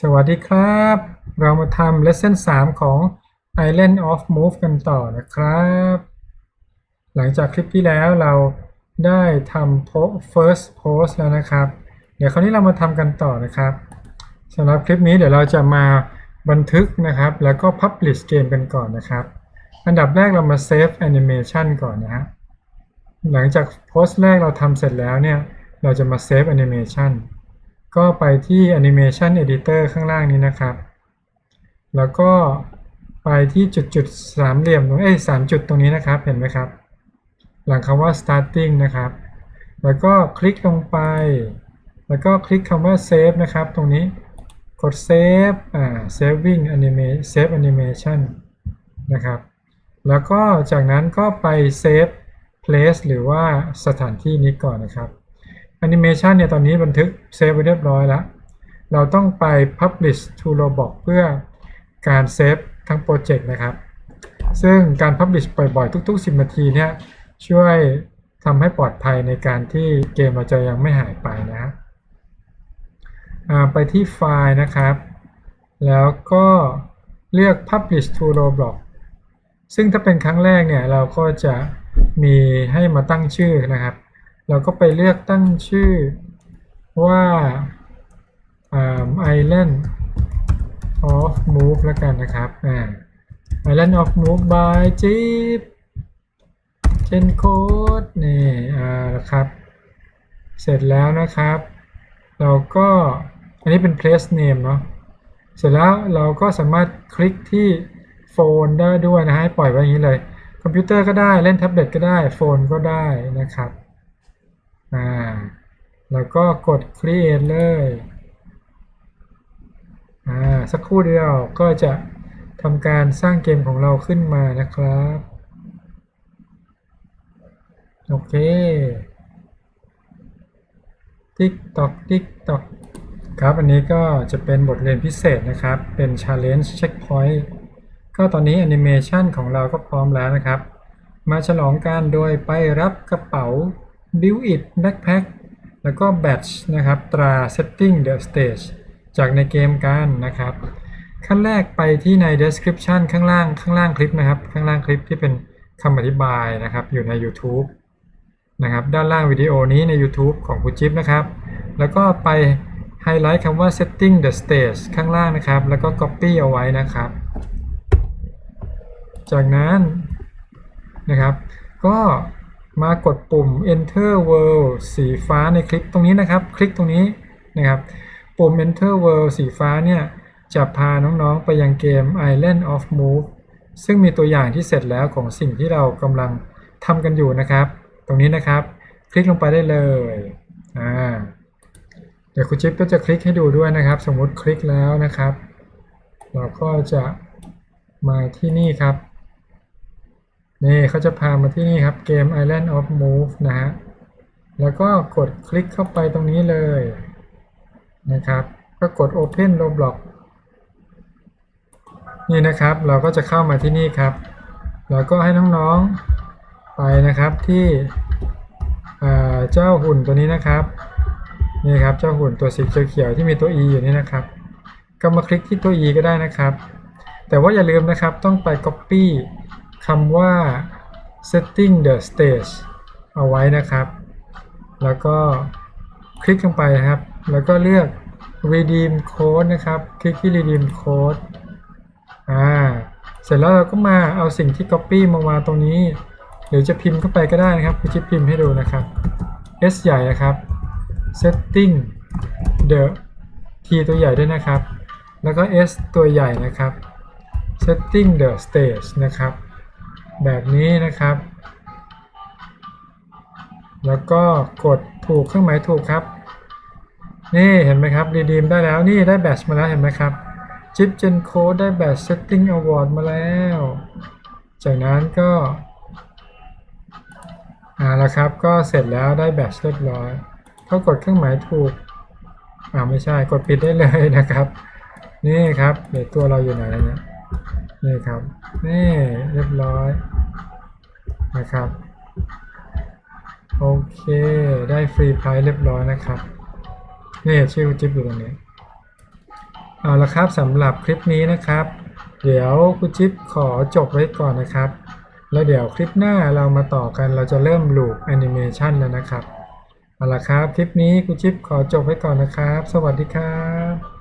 สวัสดีครับ เรามาทำ lesson 3 ของ Island of Move กันต่อนะครับ หลังจากคลิปที่แล้วเราได้ทำ first post แล้วนะครับ เดี๋ยวคราวนี้เรามาทำกันต่อนะครับสำหรับคลิปนี้เดี๋ยวเราจะมาบันทึกนะครับ แล้วก็ publish เกมกันก่อนนะครับ อันดับแรกเรามา save animation ก่อนนะฮะหลังจากโพสต์แรกเราทำเสร็จแล้วเนี่ย เราจะมา save animation ก็ไปที่ Animation Editor ข้างล่างนี้นะครับ แล้วก็ไปที่จุดจุดสามเหลี่ยมตรงเอ้สามจุดตรงนี้นะครับ เห็นไหมครับ หลังคำว่า starting นะครับ แล้วก็คลิกลงไป แล้วก็คลิกคำว่า save นะครับ ตรงนี้ กด save อ่า saving animation save animation นะครับ แล้วก็จากนั้นก็ไป save place หรือว่าสถานที่นี้ก่อนนะครับ แอนิเมชันเนี่ยตอนนี้บันทึกเซฟไว้เรียบร้อยแล้ว เราต้องไป Publish to Roblox เพื่อการเซฟทั้งโปรเจกต์นะครับ ซึ่งการ Publish บ่อยๆ ทุก ๆ 10 นาทีเนี่ยช่วยทำให้ปลอดภัยในการที่เกมเราจะยังไม่หายไปนะไปที่ไฟล์นะครับ แล้วก็เลือก Publish to Roblox ซึ่งถ้าเป็นครั้งแรกเนี่ยเราก็จะมีให้มาตั้งชื่อนะครับ เราก็ไปเลือกตั้งชื่อว่าอ่า Island of Move แล้วกันนะครับอ่า Island of Move by Jeep Gen Code นี่อ่านะครับ เสร็จแล้วนะครับ เราก็อันนี้เป็น place name เนาะเสร็จแล้วเราก็สามารถคลิกที่โฟนได้ด้วยนะฮะให้ปล่อยไว้อย่างนี้เลย คอมพิวเตอร์ก็ได้เล่นแท็บเล็ตก็ได้โฟนก็ได้นะครับ อ่า แล้วก็กด create เลย อ่า สักครู่เดียวก็จะทำการสร้างเกมของเราขึ้นมานะครับ โอเค ติ๊กตอกติ๊กตอกครับ อันนี้ก็จะเป็นบทเรียนพิเศษนะครับ เป็น Challenge Checkpoint ก็ตอนนี้แอนิเมชันของเราก็พร้อมแล้วนะครับ มาฉลองกันโดยไปรับกระเป๋า Build It Backpack แล้วก็ Badge นะครับตรา Setting the Stage จากในเกมกันนะครับ ขั้นแรกไปที่ใน description ข้างล่างข้างล่างคลิปนะครับ ข้างล่างคลิปที่เป็นคำอธิบายนะครับอยู่ใน YouTube นะครับด้านล่างวิดีโอนี้ใน YouTube ของคุณจิ๊บนะครับ แล้วก็ไปไฮไลท์คำว่า setting the stage ข้างล่างนะครับ แล้วก็ copy เอาไว้นะครับ จากนั้นนะครับ ก็ มากดปุ่ม enter world สีฟ้าในคลิปตรงนี้นะครับ คลิกตรงนี้นะครับ ปุ่ม enter world สีฟ้าเนี่ย จะพาน้องๆไปยังเกม Island of Move ซึ่งมีตัวอย่างที่เสร็จแล้วของสิ่งที่เรากำลังทำกันอยู่นะครับ ตรงนี้นะครับ คลิกลงไปได้เลยอ่าเดี๋ยวคุณจิ๊บก็จะคลิกให้ดูด้วยนะครับ สมมติคลิกแล้วนะครับ เราก็จะมาที่นี่ครับ นี่เขาจะพามาที่นี่ครับเกม Island of Move นะฮะ แล้วก็กดคลิกเข้าไปตรงนี้เลยนะครับ ก็กด Open Roblox นี่นะครับเราก็จะเข้ามาที่นี่ครับ แล้วก็ให้น้องๆไปนะครับที่เจ้าหุ่นตัวนี้นะครับนี่ครับเจ้าหุ่นตัวสีเขียวๆที่มีตัว E อยู่นี่นะครับ ก็มาคลิกที่ตัว E ก็ได้นะครับ แต่ว่าอย่าลืมนะครับต้องไป Copy คำว่า setting the stage เอาไว้นะครับ แล้วก็คลิกลงไปนะครับ แล้วก็เลือก redeem code นะครับ คลิกที่ redeem code อ่า เสร็จแล้วเราก็มาเอาสิ่งที่ copy มาวางตรงนี้ หรือจะพิมพ์เข้าไปก็ได้นะครับคุณชิปพิมพ์ให้ดูนะครับ S ใหญ่นะครับ setting the T ตัวใหญ่ด้วยนะครับ แล้วก็ S ตัวใหญ่นะครับ setting the stage นะครับ แบบนี้นะครับ แล้วก็กดถูกเครื่องหมายถูกครับ นี่เห็นไหมครับ redeem ได้แล้วนี่ได้แบตมาแล้วเห็นไหมครับจิปเจนโคดได้แบต setting award มาแล้ว จากนั้นก็อ่าแล้วครับก็เสร็จแล้วได้แบตเรียบร้อยก็กดเครื่องหมายถูกอ่าไม่ใช่กดปิดได้เลยนะครับ นี่ครับเดี๋ยวตัวเราอยู่ไหนแล้วเนี่ย นี่ครับ นี่เรียบร้อยนะครับ โอเค ได้ฟรีไพรส์เรียบร้อยนะครับ นี่ชื่อจิ๊บอยู่ตรงนี้ เอาละครับสำหรับคลิปนี้นะครับ เดี๋ยวคุณจิ๊บขอจบไว้ก่อนนะครับ แล้วเดี๋ยวคลิปหน้าเรามาต่อกันเราจะเริ่มลูปแอนิเมชันแล้วนะครับ เอาละครับ คลิปนี้คุณจิ๊บขอจบไว้ก่อนนะครับ สวัสดีครับ